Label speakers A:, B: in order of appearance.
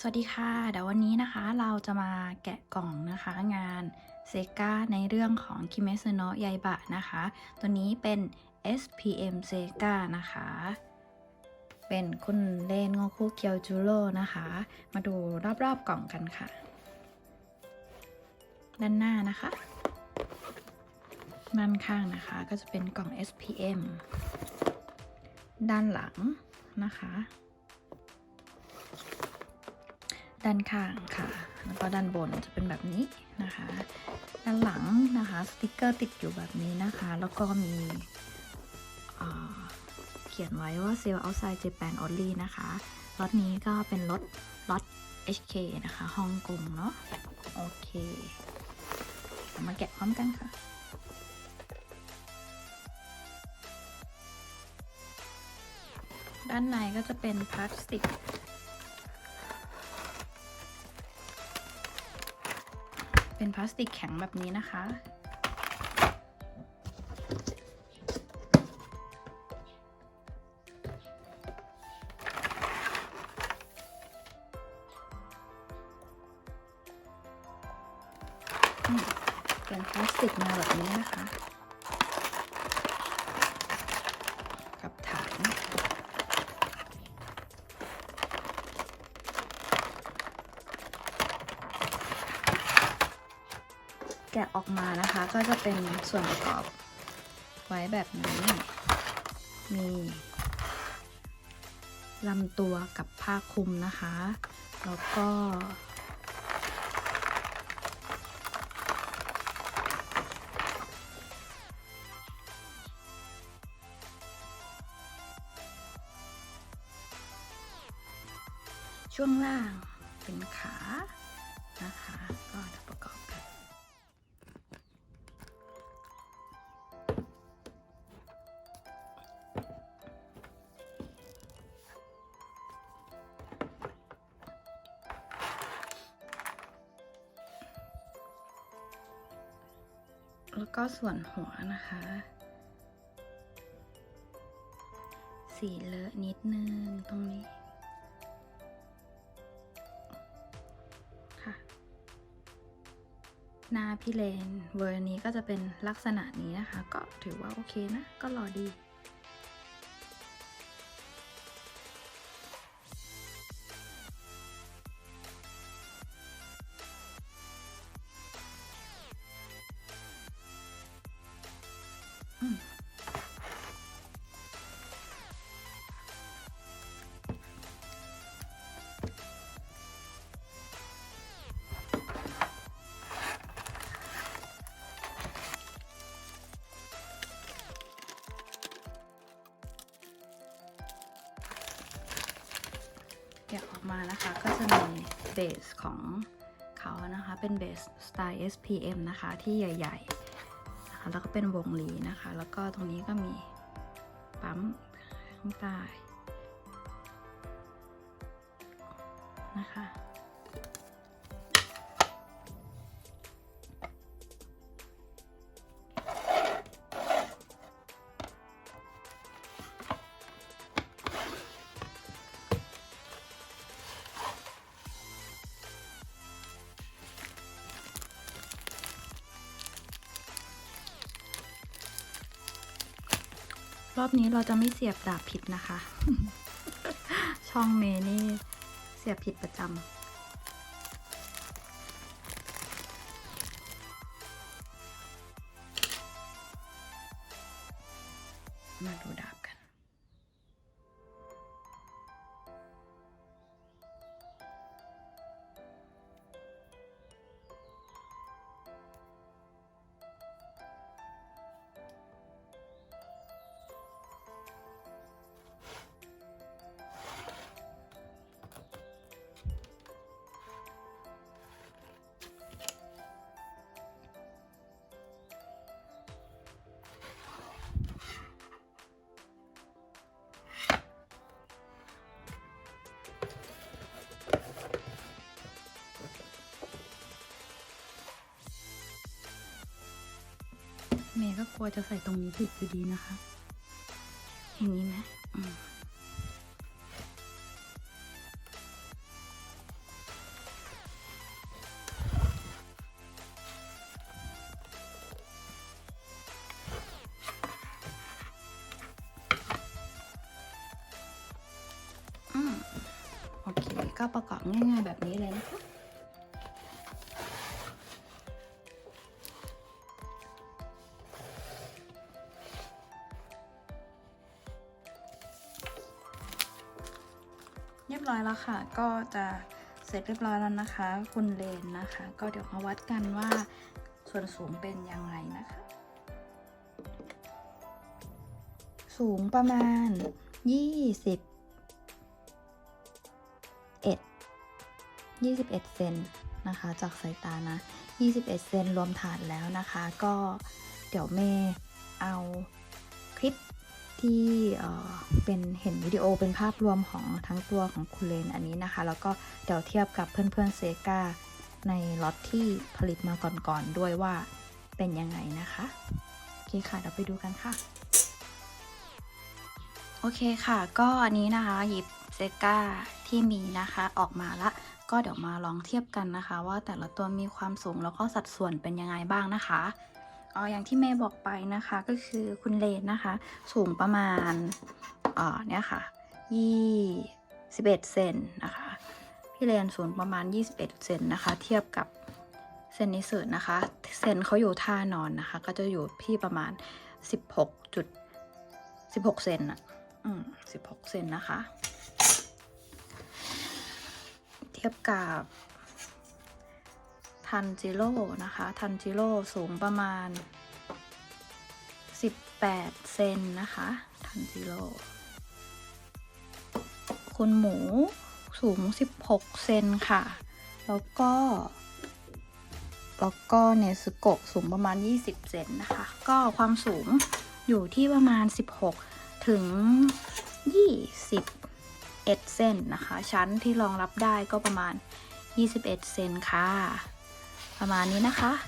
A: สวัสดีค่ะเดี๋ยววันนี้นะคะเราจะมาแกะกล่องนะคะงานเซกาในเรื่องของคิเมซโนะยายบะนะคะ ตัวนี้เป็น SPM เซกานะคะ เป็นคุณเลนโงคุเคียวจูโร่นะคะ มาดูรอบๆกล่องกันค่ะ ด้านหน้านะคะด้านข้างนะคะก็จะเป็นกล่อง SPM ด้านหลังนะคะ ด้านข้างค่ะ แล้วก็ด้านบนจะเป็นแบบนี้นะคะ ด้านหลังนะคะสติกเกอร์ติดอยู่แบบนี้นะคะ แล้วก็มีเขียนไว้ว่า Sale Outside Japan Only นะคะรถนี้ก็เป็นรถรถ HK นะคะฮ่องกงเนาะโอเคเรามาแกะพร้อมกันค่ะด้านในก็จะเป็นพลาสติก เป็นพลาสติกแข็งแบบนี้นะคะ เป็นพลาสติกมาแบบนี้นะคะ กับถัง แกะออกมานะคะ ก็จะเป็นส่วนประกอบไว้แบบนี้ มีลำตัวกับผ้าคลุมนะคะ แล้วก็ ช่วงล่างเป็นขานะคะก็เดี๋ยวประ แล้วก็ส่วนหัวนะคะ สีเลอะนิดนึงตรงนี้ค่ะ หน้าพี่เลนเวอร์นี้ก็จะเป็นลักษณะนี้นะคะ ก็ถือว่าโอเคนะ ก็รอดี แกะออกมานะคะก็จะมีเบสของเขานะคะ เป็นเบสสไตล์ SPM นะคะ ที่ใหญ่ ๆ แล้วก็เป็นวงลีนะคะ แล้วก็ตรงนี้ก็มีปั๊มข้างใต้นะคะ รอบนี้เราจะไม่เสียบดาบผิดนะคะ ช่องเมนี่เสียบผิดประจำมาดูดาบ เมย์ก็กลัวจะใส่ตรงนี้ผิดอยู่ดีนะคะ อย่างนี้ไหมโอเค ก็ประกอบง่ายๆแบบนี้เลยนะคะ รียบร้อยแล้วค่ะ ก็จะเสร็จเรียบร้อยแล้วนะคะ คุณเลนนะคะ ก็เดี๋ยวมาวัดกันว่าส่วนสูงเป็นยังไงนะคะ สูงประมาณ 20เอ็ด21เซนนะคะ จากสายตานะ 21 เซนรวมฐานแล้วนะคะ ก็เดี๋ยวเมย์เอาคลิป ที่เป็นเห็นวิดีโอเป็นภาพรวมของทั้งตัวของคุณเลนอันนี้นะคะ แล้วก็เดี๋ยวเทียบกับเพื่อนๆเซกาในล็อตที่ผลิตมาก่อนๆด้วยว่าเป็นยังไงนะคะ โอเคค่ะเดี๋ยวไปดูกันค่ะ โอเคค่ะ ก็อันนี้นะคะหยิบเซกาที่มีนะคะออกมาละก็เดี๋ยวมาลองเทียบกันนะคะ ว่าแต่ละตัวมีความสูงแล้วก็สัดส่วนเป็นยังไงบ้างนะคะ อาอย่างที่เมย์บอกไปนะคะก็คือคุณเลนนะคะ สูงประมาณเอ่อเนี่ยค่ะ21เอ็ดเซนนะคะ พี่เลนสูงประมาณ 21เซนนะคะ เทียบกับเซนนิสึนะคะเซนเขาอยู่ท่านอนนะคะ ก็จะอยู่ที่ประมาณ 16จุด16เซนอะอืม16เซนนะคะ เทียบกับ ทันจิโร่นะคะ ทันจิโร่สูงประมาณ 18 เซนนะคะ ทันจิโร่คุณหมูสูง 16 เซนค่ะ แล้วก็ แล้วก็เนสโกะสูงประมาณ 20 เซนนะคะ ก็ความสูงอยู่ที่ประมาณ 16 ถึง 21 เซนนะคะ ชั้นที่รองรับได้ก็ประมาณ 21 เซนค่ะ ประมาณนี้นะคะ「